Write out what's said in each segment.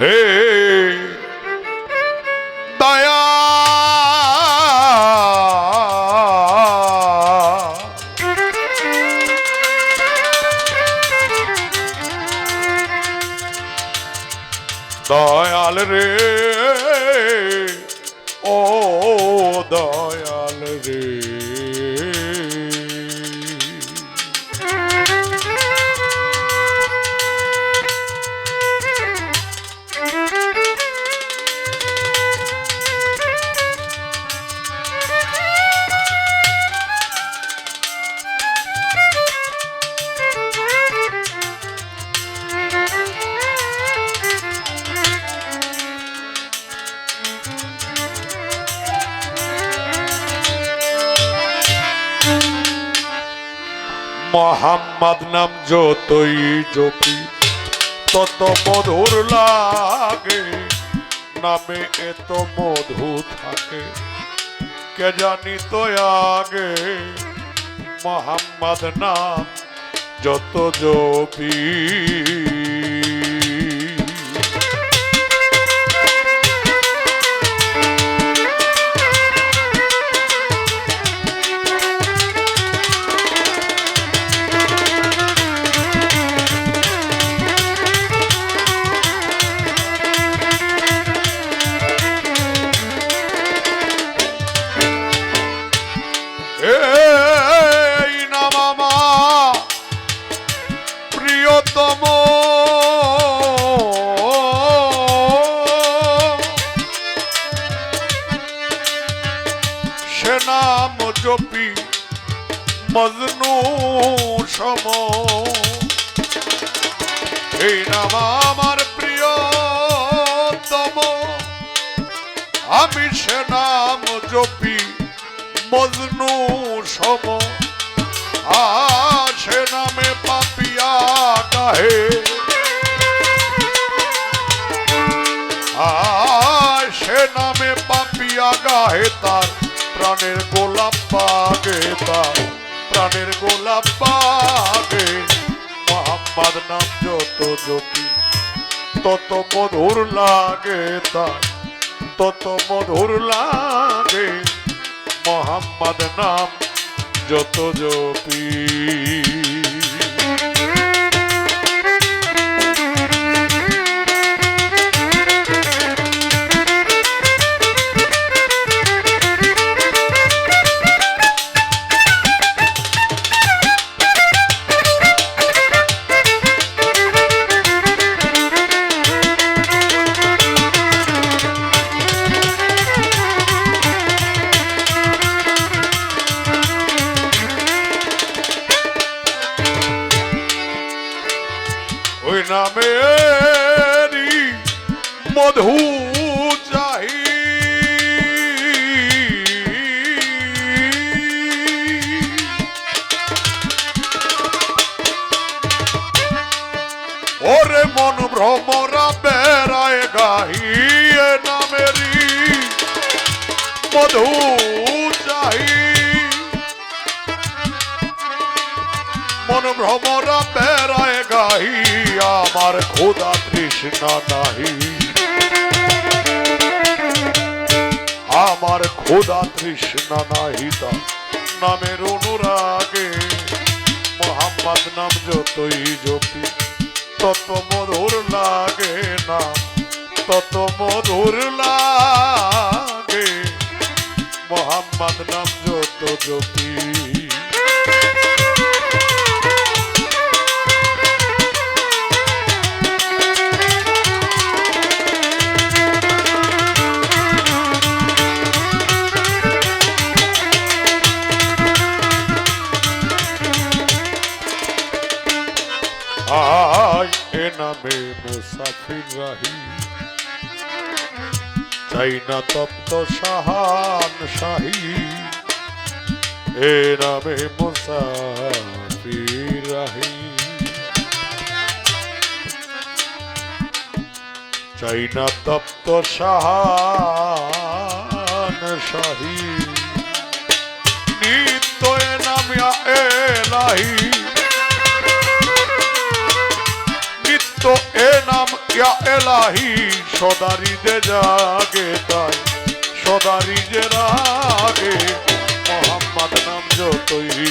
হে দয়া দয়াল রে ও দয়াল রে। মোহাম্মদ নাম যতই জপি, তত মধুর লাগে। নামে এত মধু থাকে, কে জানি তো আগে? মোহাম্মদ নাম যত জপি। মজনু সম। এই নাম আমার প্রিয়তম। আমি সে নাম জপি মজনু সম। আসে নামে পাপিয়া গাহে আসে নামে পাপিয়া গাহে তার প্রাণের গোলাপ পাগে তার। প্রাণের গোলাপ পাগে মোহাম্মদ নাম যত জপি, তত মধুর লাগে তার, তত মধুর লাগে। মোহাম্মদ নাম যত জপি। ওই নামেরই মধু চাহি। ওরে মন ভ্রমরা বেড়ায় গাহিয়ে নামেরই মধু চাহি। মন ভ্রমরা বেড়ায় গাহি আমার খোদা তৃষ্ণা নাহি। আমার খোদা তৃষ্ণা নাহি তা নামের অনুরাগে। মোহাম্মদ নাম যতই জপি তত মধুর লাগে না, তত মধুর লাগে। মোহাম্মদ নাম যত জপি এ নামে মুসাফির রাহি চাই না তপ্ত সাহান শাহী এ নামে মুসাফির রাহি চাই না তপ্ত সাহান শাহী নিত্য এ নামিয়া এলাহি এলাহি সদারি যে জাগে তাই সদারি যে রাগে মোহাম্মদ নাম যতই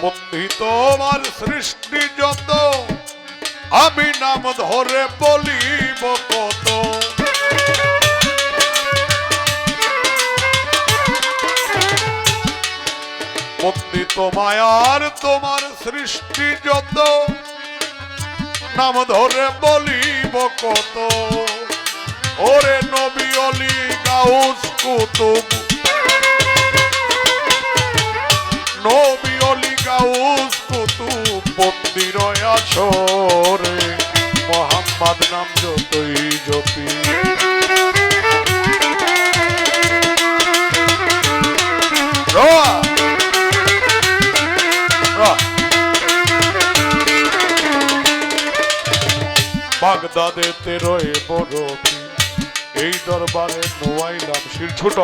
বন্ধি তোমার সৃষ্টি আমি নাম ধরে বলিব কত? বন্দি তোমায় আর তোমার সৃষ্টি যত। নাম ধরে বলিব কত? ওরে নবী অলি, গাউস কুতুব। নবী অলি, গাউস কুতুব। মন্দির আসরে মোহাম্মদ নাম যতই রোয়া! বাগদাদেতে রয়ে বড় এই দরবারে নোয়াইলাম শির। ছোট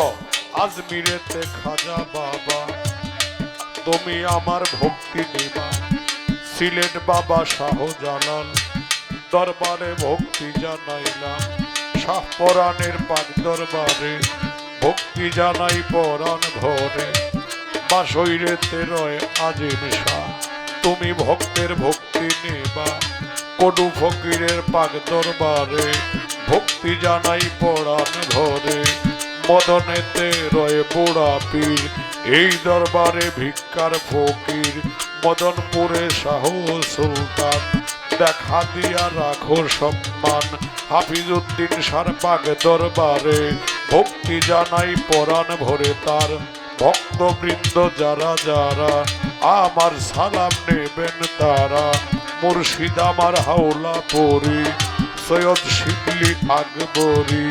আজমিরেতে খাজা বাবা। তুমি আমার ভক্তি নিবা সিলেট বাবা শাহজালাল। দরবারে ভক্তি জানাইলাম। শাহ পরাণের পাক দরবারে ভক্তি জানাই পরাণ ভরে। বাসইরেতে রয় আজিম শাহ, তুমি ভক্তের ভক্তি নেবা। কডু ফকিরের পাক দরবারে ভক্তি জানাই পরাণ ভরে। মদনেতে রয়ে পোড়া পীর, এই দরবারে ভিক্ষার ফকির। মদনপুরে শাহ সুলতান। দেখা দিয়া রাখো সম্মান। হাফিজউদ্দিন সারপাক দরবারে ভক্তি জানাই পরাণ ভরে তার। ভক্তবৃন্দ যারা যারা আমার সালাম নেবেন তারা। মুর্শিদ আমার হাওলা পরি, সৈয়দ শিবলি আকবরি,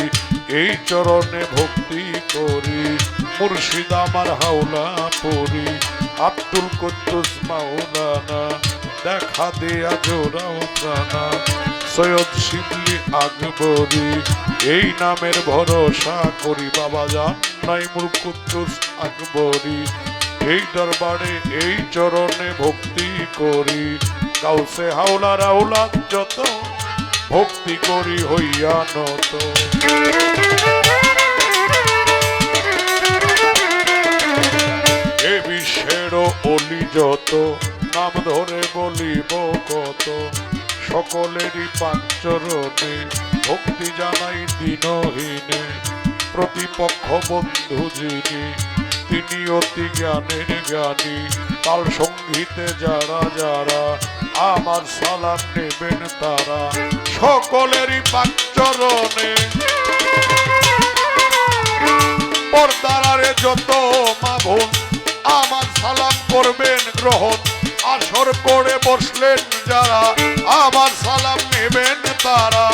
এই চরণে ভক্তি করি। মুর্শিদ আমার হাওলা পরি আব্দুল কুদ্দুস মাওলানা, দেখা দেয়া প্রাণা সৈয়দ শিবলি আকবরি, এই নামের ভরসা করি বাবা জান। নাই কুদ্দুস আকবরি, এই দরবারে, এই চরণে ভক্তি করি। কাউসে হাওলা রাউলা যত, ভক্তি করি হইয়া নত। বিশ্বের অলি যত, নাম ধরে বলিব কত। সকলেরই পাঞ্চরণে ভক্তি জানাই দিনহীনে, প্রতিপক্ষ বন্ধু যিনি, তিনি অতি জ্ঞানের জ্ঞানী। কাল সঙ্গীতে যারা যারা, আমার সালাম নেবেন তারা। সকলেরই পাঞ্চরণে পর্দারে যত মা আমার সালাম করবেন গ্রহণ। আসর করে বসলেন যারা আমার সালাম নেবেন তারা।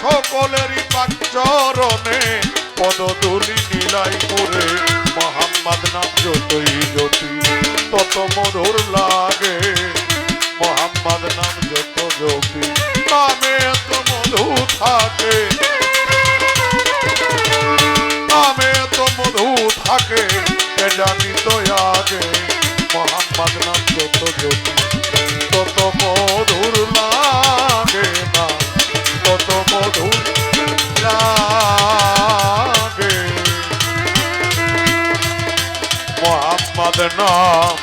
সকলেরই পাচরণে পদধূলি নীলাই করে, মোহাম্মদ নাম যতই জ্যোতি, তত মধুর লাগে। মোহাম্মদ নাম যত জ্যোতি, নামে এত মধু থাকে। নামে তো মধু থাকে। জানি তো আগে। মোহাম্মদ নাম যত জ্যোতি, তত মধুর লাগে না। তত মধুর লাগে। মোহাম্মদ নাম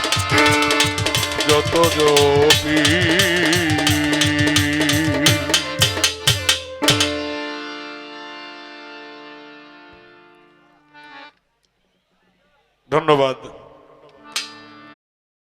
যত জপি ধন্যবাদ